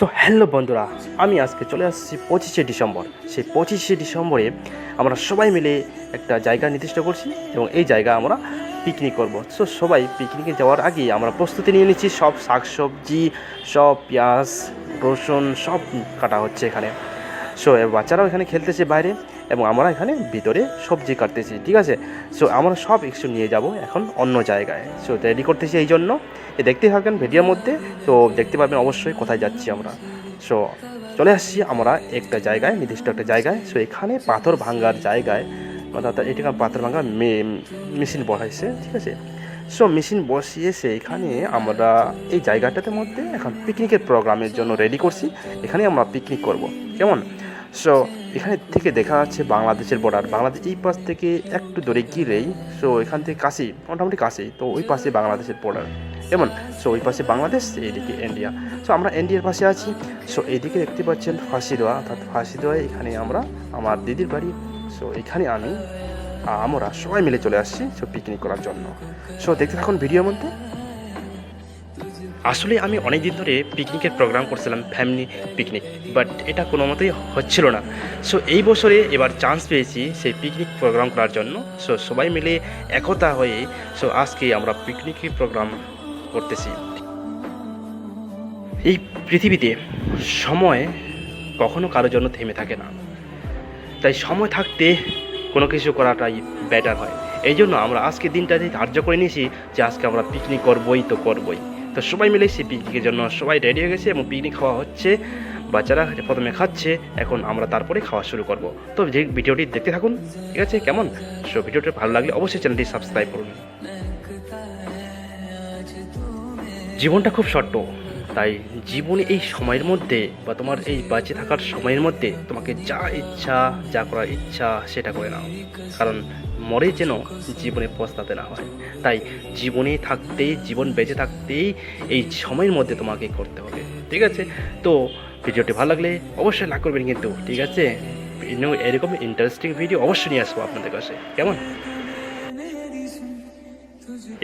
So hello বন্ধুরা। আমি আজকে চলে আসছি পঁচিশে ডিসেম্বর। সেই পঁচিশে ডিসেম্বরে আমরা সবাই মিলে একটা জায়গা নির্দিষ্ট করছি এবং এই জায়গা আমরা পিকনিক করব। সো সবাই পিকনিকে যাওয়ার আগে আমরা প্রস্তুতি নিয়ে নিচ্ছি। সব শাকসবজি, সব পেঁয়াজ, রসুন, সব কাটা হচ্ছে এখানে। সো বাচ্চারাও এখানে খেলতেছে বাইরে। এবং আমরা এখানে ভিতরে সবজি কাটতেছি, ঠিক আছে? সো আমরা সব একটু নিয়ে যাব এখন অন্য জায়গায়। সো রেডি করতেছি এই জন্য। দেখতে থাকবেন ভিডিওর মধ্যে। তো দেখতে পাবেন অবশ্যই কোথায় যাচ্ছি আমরা। সো চলে আসছি আমরা একটা জায়গায়, নির্দিষ্ট একটা জায়গায়। সো এখানে পাথর ভাঙ্গার জায়গায়, অর্থাৎ এটাকে পাথর ভাঙ্গার মেশিন বসাইছে, ঠিক আছে? সো মেশিন বসিয়েছে এখানে আমরা এই জায়গাটাতে মধ্যে এখন পিকনিকের প্রোগ্রামের জন্য রেডি করছি। এখানে আমরা পিকনিক করব। কেমন? সো এখানে থেকে দেখা যাচ্ছে বাংলাদেশের বর্ডার বাংলাদেশ এই পাশ থেকে একটু দূরে গিলেই সো এখান থেকে কাছেই, মোটামুটি কাছেই, তো ওই পাশে বাংলাদেশের বর্ডার এমন সো ওই পাশে বাংলাদেশ এইদিকে ইন্ডিয়া সো আমরা ইন্ডিয়ার পাশে আছি। সো এইদিকে দেখতে পাচ্ছেন ফাঁসিদোয়া। অর্থাৎ ফাঁসিদোয়ায় এখানে আমরা আমার দিদির বাড়ি। সো এখানে আমি আমরা সবাই মিলে চলে আসছি সো পিকনিক করার জন্য। সো দেখতে থাকুন ভিডিওর মধ্যে। আসলে আমি অনেক দিন ধরে পিকনিকের প্রোগ্রাম করছিলাম ফ্যামিলি পিকনিক বাট এটা কোনো মতেই হচ্ছিল না। সো এই বছরে এবার চান্স পেয়েছি সেই পিকনিক প্রোগ্রাম করার জন্য। সো সবাই মিলে একতা হয়ে সো আজকে আমরা পিকনিকের প্রোগ্রাম করতেছি। এই পৃথিবীতে সময় কখনো কারোর জন্য থেমে থাকে না। তাই সময় থাকতে কোনো কিছু করাটাই বেটার হয়। এই জন্য আমরা আজকে দিনটাতে ধার্য করে নিয়েছি যে আজকে আমরা পিকনিক করবই তো করবই। তো সবাই মিলে সেই পিকনিকের জন্য সবাই রেডি হয়ে গেছে এবং পিকনিক খাওয়া হচ্ছে। বাচ্চারা প্রথমে খাচ্ছে, এখন আমরা তারপরে খাওয়া শুরু করব। তো যে ভিডিওটি দেখতে থাকুন, ঠিক আছে? কেমন? সো ভিডিওটি ভালো লাগলে অবশ্যই চ্যানেলটি সাবস্ক্রাইব করুন। জীবনটা খুব শর্ট তাই জীবনে এই সময়ের মধ্যে বা তোমার এই বাঁচে থাকার সময়ের মধ্যে তোমাকে যা ইচ্ছা, যা করার ইচ্ছা, সেটা করে নাও। কারণ মরে যেন জীবনে পস্তাতে না হয়। তাই জীবনে থাকতেই জীবন বেঁচে থাকতেই এই সময়ের মধ্যে তোমাকে করতে হবে, ঠিক আছে? তো ভিডিওটি ভালো লাগলে অবশ্যই লাইক করবেন কিন্তু, ঠিক আছে? এরকম ইন্টারেস্টিং ভিডিও অবশ্যই নিয়ে আসব আপনাদের কাছে, কেমন?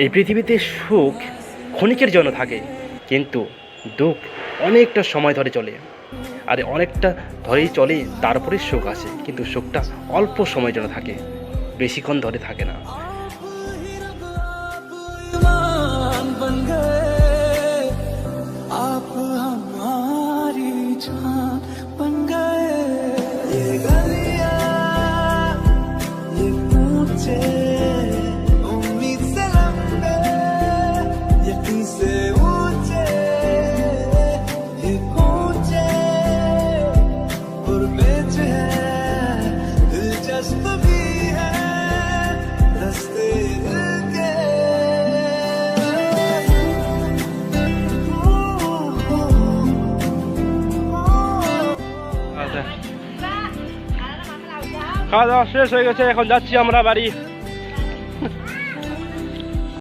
এই পৃথিবীতে সুখ ক্ষণিকের জন্য থাকে, কিন্তু দুঃখ অনেকটা সময় ধরে চলে। আর অনেকটা ধরেই চলে, তারপরে সুখ আসে, কিন্তু সুখটা অল্প সময়ের জন্য থাকে। বেশিক্ষণ ধরে থাকে না मान बन गए आप हमारी जान बन गए খাওয়া দাওয়া শেষ হয়ে গেছে এখন যাচ্ছি আমরা বাড়ি।